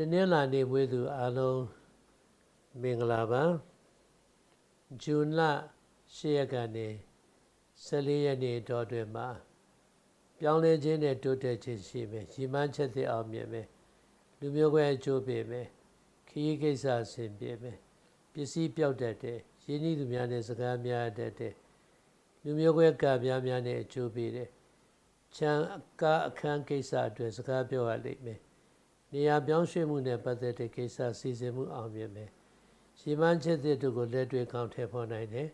တနင်္လာနေ့မွေးသူအားလုံးမင်္ဂလာပါဇွန်လ10ရက်ကနေ14ရက်နေ့တော့တွင်မှာပြောင်းလဲခြင်းနဲ့တိုးတက်ခြင်းရှိမယ်ရီမန်းချက်သည့်အောင်မြင်မယ်လူမျိုးကွဲအကျိုးပေးမယ်ခရီးကိစ္စအဆင်ပြေမယ်ပစ္စည်းပြောက်တတ်တယ်ရင်းနှီးသူများနဲ့စကားများတတ်တယ်လူမျိုးကွဲကများများနဲ့အကျိုးပေးတယ်ချမ်းကားအခန်းကိစ္စအတွက်စကားပြောရလိမ့်မယ် နေရာပြောင်းရွှေ့မှုနဲ့ပတ်သက်တဲ့ကိစ္စစီစဉ်မှုအောင်မြင်မယ်ရီမန်းချက်သည့်တို့ကိုလက်တွေ့ကောင်းထည့်ဖော်နိုင်တယ်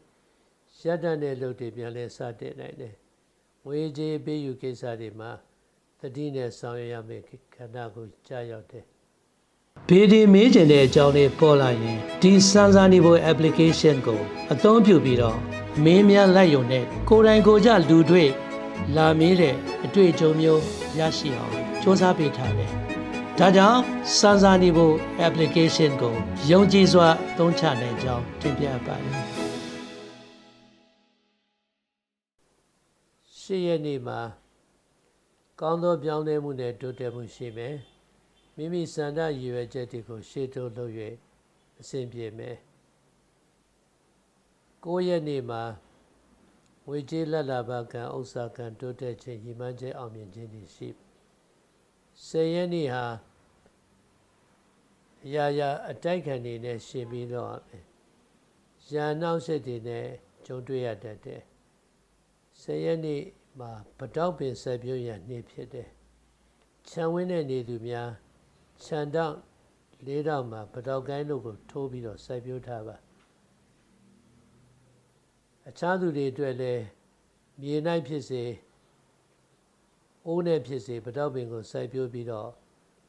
ရက်တတ်တဲ့လုပ်တွေပြန်လဲစတင်နိုင်တယ်ငွေကြေးပေးယူကိစ္စတွေမှာတတိနဲ့ဆောင်ရွက်ရမယ့်ခန္ဓာကိုကြာရောက်တယ်ဘေဒီမေးကျင်တဲ့အကြောင်းလေးပေါ်လာရင်ဒီစမ်းစာနေဖို့ application ကို အသုံးပြုပြီးတော့မင်းများလိုက်ရုံနဲ့ကိုယ်တိုင်ကိုယ်ကြလူတွေ့လာမေးတဲ့အတွေ့အကြုံမျိုးရရှိအောင်စ조사ပေးထားတယ်။ ဒါကြောင့်စမ်းစာနေဖို့ application ကိုယုံကြည်စွာသုံးချနိုင်ကြောင်းတင်ပြပါတယ်။ရှေ့ရက်နေ့မှာကောင်းသောပြောင်းလဲမှုနဲ့တိုးတက်မှုရှိမယ်။မိမိစန္ဒရည်ရွယ်ချက်တွေကိုရှေ့တိုးလုပ်၍အဆင်ပြေမယ်။9ရက်နေ့မှာငွေကြေးလက်လာပါကံဥစ္စာကံတိုးတက်ခြင်းရည်မှန်းချက်အောင်မြင်ခြင်းတွေရှိ 10ရက်နေ့ဟာအရာရာအတိုက်ခံနေနဲ့ရှင်ပြီးတော့မယ်ရန်နောက်ဆက်တွေနဲ့ကြုံတွေ့ရတတ်တယ်10ရက်နေ့မှာပတောက်ပင်ဆက်ပြုံးရနေ့ဖြစ်တယ်ခြံဝင်းတဲ့နေသူများခြံတောက်လေးတောက်မှာပတောက်ကိုင်းတို့ကိုထိုးပြီးတော့စိုက်ပျိုးထားပါအခြားသူတွေအတွက်လည်းမြေ၌ဖြစ်စေ အိုးနဲ့ဖြစ်စေပတောက်ပင်ကိုစိုက်ပျိုးပြီးတော့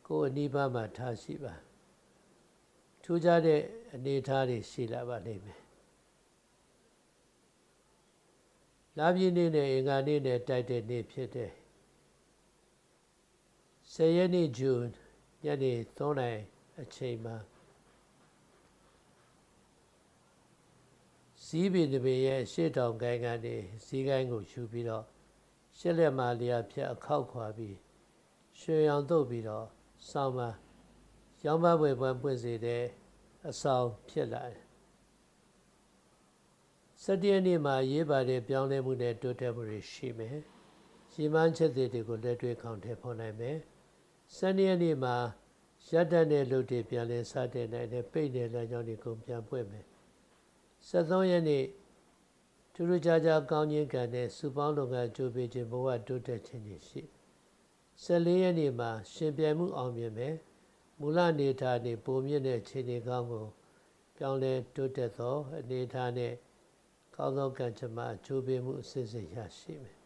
ကိုယ်အနိဗ္ဗာန်မှာထားရှိပါထူးခြားတဲ့အနေအထားတွေရှိလာပါလိမ့်မယ်လာပြည့်နေ့နဲ့အင်္ဂါနေ့နဲ့တိုက်တဲ့နေ့ဖြစ်တယ်10ရက်နေ့ဇွန်ညနေ3နာရီအချိန်မှာစီးပင်တပင်ရဲ့ရှေ့တောင်ကိုင်းကနေစီးကိုင်းကိုယူပြီးတော့ ရှစ်လက်မာလျာဖြတ်အခောက်ခွာပြီးရွှေရောင်တုပ်ပြီးတော့စောင်းမှာရောင်းမပွဲပွဲပွင့်စေတဲ့အဆောင်ဖြစ်လာတယ်စတရနေ့မှာရေးပါတဲ့ပြောင်းလဲမှုနဲ့တိုးတက်မှုတွေရှိမယ်။ရီမန်းချက်တွေကိုလက်တွေ့ခေါင်းထည့်ဖော်နိုင်မယ်။စနေနေ့မှာရက်တက်တဲ့လူတွေပြန်လဲစတဲ့နိုင်တဲ့ပိတ်တဲ့လမ်းကြောင်းတွေကိုပြန်ပွင့်မယ်။73ရက်နေ့ ထူးထူးခြားခြားကောင်းခြင်းကံနဲ့စုပေါင်းလုပ်ငန်းကြိုးပေးခြင်းဘဝတိုးတက်ခြင်းတွေရှိ14ရက်နေ့မှာရှင်ပြိုင်မှုအောင်မြင်မယ်။မူလအနေထားနဲ့ပုံမြင့်တဲ့ခြေနေကောင်းကိုပြောင်းလဲတိုးတက်သောအနေထားနဲ့ကောင်းသောကံကြမ္မာအကျိုးပေးမှုအစစ်စစ်ရရှိမယ်။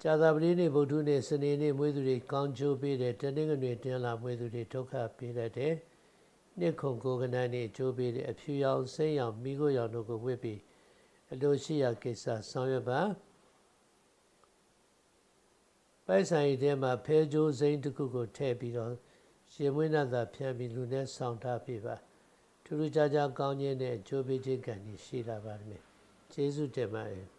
ဇာတာပတိနေ့ဗုဒ္ဓနေ့စနေနေ့မွေးသူတွေကောင်းကျိုးပေးတယ်တနင်္ဂနွေတင်းလာမွေးသူတွေဒုက္ခပေးတတ်တယ်။ နှစ်ခုကိုကနန်းနေ့အကျိုးပေးတယ်အဖြူရောင်စိမ့်ရောင်မိခိုးရောင်တို့ကိုဝတ်ပြီးအလိုရှိရာကိစ္စဆောင်ရွက်ပါပိုက်ဆိုင်ထဲမှာဖဲကြိုးစိမ့်တစ်ခုကိုထည့်ပြီးတော့ရှင်မွေးနာသာဖြန်းပြီးလူနဲ့ဆောင်ထားပြပါ။ထူးထူးခြားခြားကောင်းခြင်းနဲ့အကျိုးပေးခြင်းကံရှိလာပါမယ်။ကျေးဇူးတင်ပါတယ်။